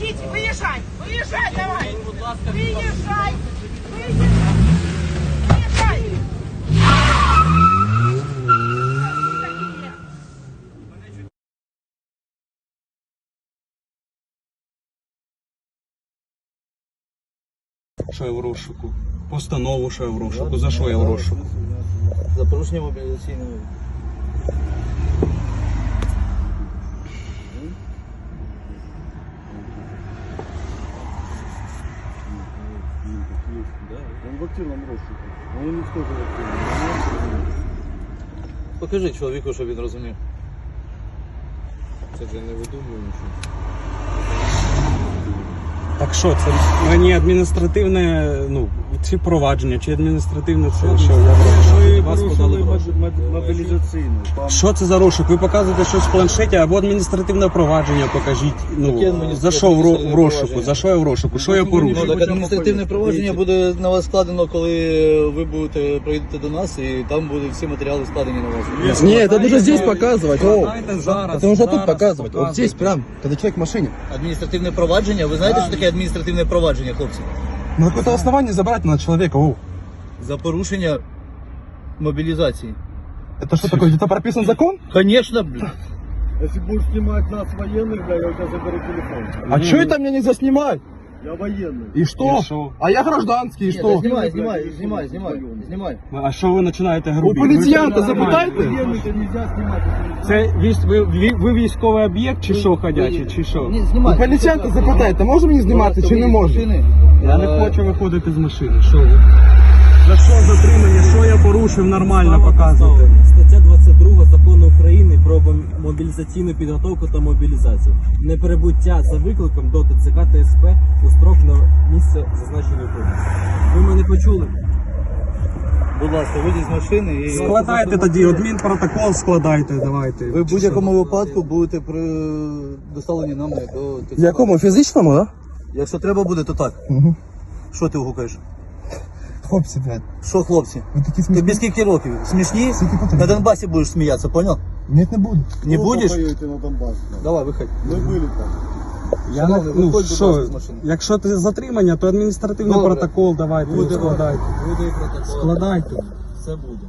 Ідіть, виїжджай, виїжджай, давай. Будь ласка, Виїжджай, виїжджай. Виїжджай. Що я в розшуку? Постанову, що я в розшуку. За що я в розшуку? За порушення мобілізаційної. Он в активном розшуку. Он них тоже в активном. Покажи чоловіку, щоб він розумів. Це я не видумую нічого. Так що, це мені адміністративне, ну, чи провадження, чи адміністративне це що? Я Ви вас порушили подали. моб- моб- мобілізаційну. Там Що це за розшук? Ви показуєте щось в планшеті або адміністративне провадження покажіть. Яке Ну, адміністративне за що в, ро- в провадження? розшуку? За що я в розшуку? Що я Ну порушив? так адміністративне провадження буде на вас складено, коли ви будете прийдете до нас, і там будуть всі матеріали складені на вас. Нет, это нужно здесь показывать. О, Складайте зараз, это нужно тут зараз показывать. Вот здесь показуйте. прям, когда человек в машине. Адміністративне провадження. Ви знаєте, що таке адміністративне провадження, хлопці? На какое-то основание забрать на человека. О, За порушення мобілізації. это что такое? Где-то прописан закон? Звісно, блін. Если будешь снимать нас военных, бля, я у тебя заберу телефон. А что это мне нельзя снимать? Я военный. И что? И что? А я гражданский, и Ні, что? та знімай, знімай, знімай, знімай, знімай. А що ви починаєте У грубити? поліціянта Ви нормально. запитайте. Военных-то нельзя снимать. Це військ- ви, ви, ви військовий об'єкт чи що ходячий, чи що? Ні, У знімай. поліціянта запитайте, може мені знімати чи не може? Я не хочу виходити з машини. Що ви? За що затримання? Що я порушив? Нормально показувати. Стаття 22 закону України про мобілізаційну підготовку та мобілізацію. Неприбуття за викликом до ТЦК та СП у строк на місце зазначеної повністю. Ви мене почули? Будь ласка, вийдіть з машини і Складайте тоді, адмінпротокол складайте, давайте. ви в будь-якому випадку будете при... доставлені нами до ТЦК. Якому фізичному, да? Якщо треба буде, то так. Угу. Що ти гукаєш? Хлопці, блядь, Що, хлопці? ви такі Тобі скільки років? Смішні? Скільки потрібно? На Донбасі будеш сміятися, понял? Ні, не буду. Не будеш? на Донбасс. да. Давай, виходь. Мы были там. Я не, Шановний, ну, виходь, будь що, з машини. якщо ти затримання, то адміністративний Добре. протокол давайте, Буде складайте. Буде протокол. Складайте. Все буде.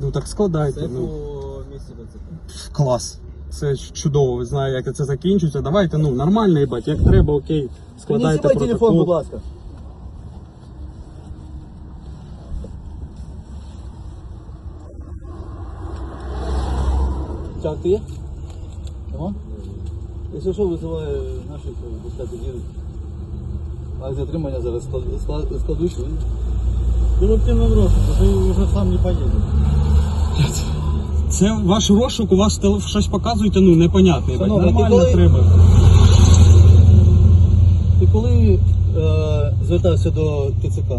Ну так складайте. Це Ну. по місці ТЦК. Клас. Це ж чудово, ви знаєте, як це закінчиться. Давайте, ну, нормально, їбать, як треба, окей. Складайте знімай телефон, протокол. будь ласка. Так, ти є? Ага. Якщо що, визиває наших безпеки їдуть. А затримання зараз склад- склад- складуть. і- Ты в активном розшуку, ты уже сам не поедешь. Це ваш розшук, у вас телеф... щось показуєте, ну, непонятне. Шановний, Нормально ти коли- треба. Ти коли е, звертався до ТЦК?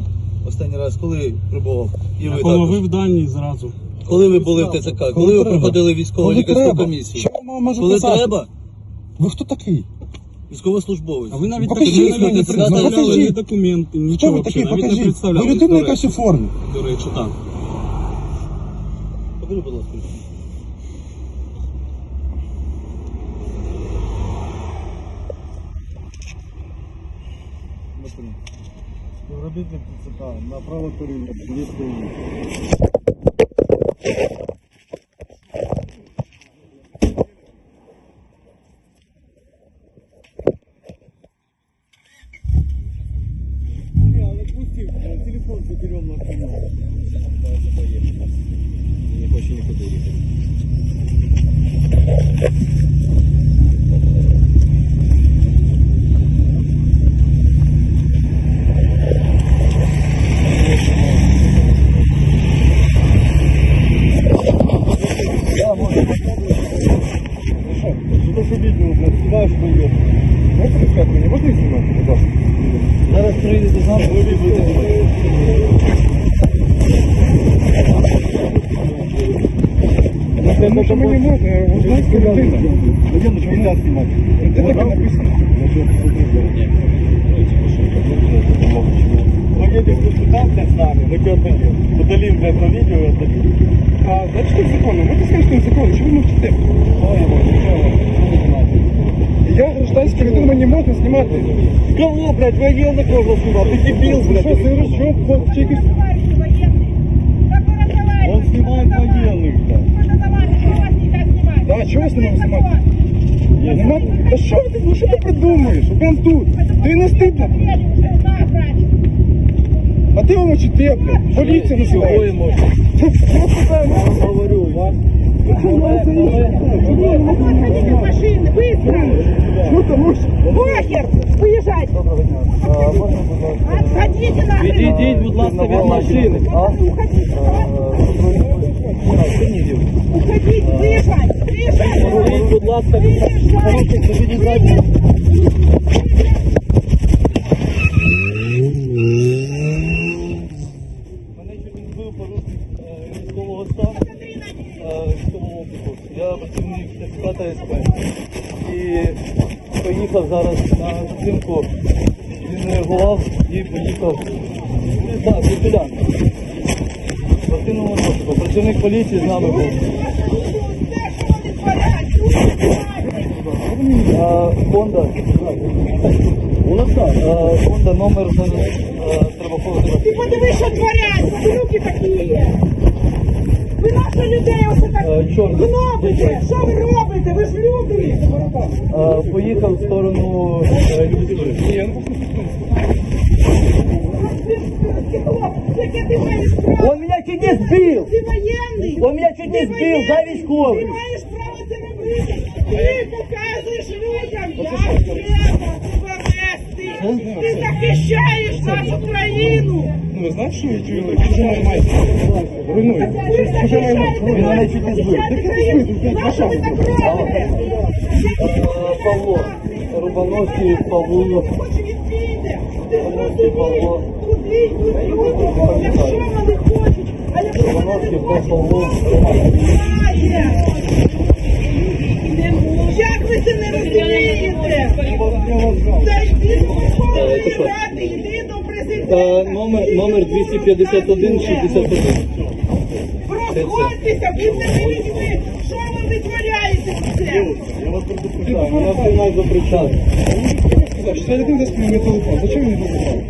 Останній раз, коли прибував? І ви Коли також. ви в дані зразу. Коли ви були в ТЦК? Коли, ви треба. проходили військово Коли лікарську треба. комісію? Що вам може Коли писати? треба, Ви хто такий? військовослужбовець. А ви навіть Покажіть ви навіть мені, не ну, представляли покажіть. ні документи, Хто нічого ви такий? взагалі, навіть не Покажіть. представляли. Ви людина до якась речі. у формі. До речі, так. Покажи, будь ласка. Співробітник ТЦК на право перевірки. Зараз приїдете з нами, ви будете знімати. Потому что мы не можем, вот знаете, людина. Людина нельзя снимать. Это так и написано. Поедешь в консультация с нами, мы тебя отдадим. Удалим для этого видео и отдадим. А, значит, что законом? Вот ты скажешь, что закон, чего вы молчите? Я гражданский людина не можу можна знімати? Кого, блядь, воєнних можна знімати? Ти дебіл, блядь. Що, ти говориш, снимать. Да, чого з ним Это знімати? закон. Я нема... Та що ти, ну що ти придумуєш? Прям тут. Ти не стидно. Смотрели уже на братья. А ти воно чи ти, блядь? Поліція називає. Говорю, вас. Отходите с машины, быстро. Похер, уезжайте. Отходите нахрен. Відійдіть, будь ласка, від машини. Уходите, уходите, выезжайте, выезжайте. Відійдіть, будь ласка, від Выезжайте. Мене чуть не збив порушник е, військового стану, е, військового обліку. Я працівник ТЦК СП. І поїхав зараз на зупинку. Він не реагував і поїхав. Так, до сюди. Спортивному розшуку. Працівник поліції з нами був. А, Honda. У нас так. Honda номер зараз е, треба. Ти подивись, що творять, подивіться такі. є. Ви наші людей оце так Е, Чорний. гнобите. Що ви робите? Ви ж люди. Поїхав в сторону е, Юрії. Яке ти маєш право? Он меня чуть не сбил! Ти воєнний. Он меня чуть не Ти сбил, воєнний. за Ти військовий! маєш право це робити. Ти показуєш людям, як треба себе вести. Ти захищаєш нашу країну. Ну, ви знаєте, що я чую? Чуже нормально. Руйнує. Ви захищаєте Він мене чуть не збив. захищаєте країну. Нащо ви так робите? Е, Павло. Рубановський Павло. Хоче він піде. Ти Рубановський Павло. Туди йдуть люди, якщо вони хочуть, а якщо вони Рубановський не хочуть, Павло. Як ви це не розумієте? Йди до президента. Номер, номер 251 61. Розходьтеся, будьте не людьми. Що ви витворяєте це? Так, мене впіймають за причастя. Сказав, що я за спільний телефон. Зачем він телефон?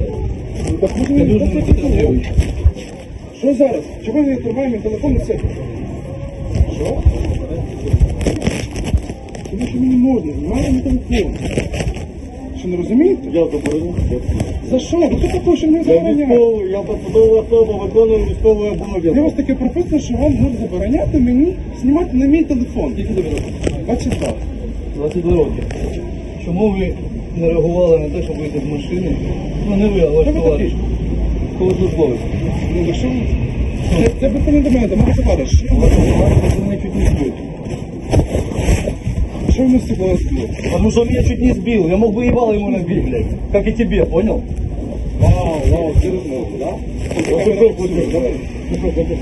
Так Я він дуже не підтримую. Що зараз? Чого він тримає мій телефон на себе? Що? Тому що мені можна, знімає мій телефон. Що не розумієте? Я забороню. За що? Ви хто такий, що Я забороняє? я посадова особа, виконую військовий Я обов'язок. вас таке прописано, що вам можуть забороняти мені знімати на мій телефон. Тобі років? 22. 22 роки. Чому ви не реагували на те, щоб вийти з машини? Ну не ви, а ваш Хто ви товариш. такий? Службовець. Ну, ви що? ви? Це, це питання до мене, до мого товариша. Ваш товариш мене чуть не збив. Що ви нас всі благословили? Потому что он меня чуть не сбил. Я мог бы ебало ему набить, блядь. Как и тебе, понял? Вау, вау, серйозно, да? Вот ты что, будешь, давай. Ты что, хочешь,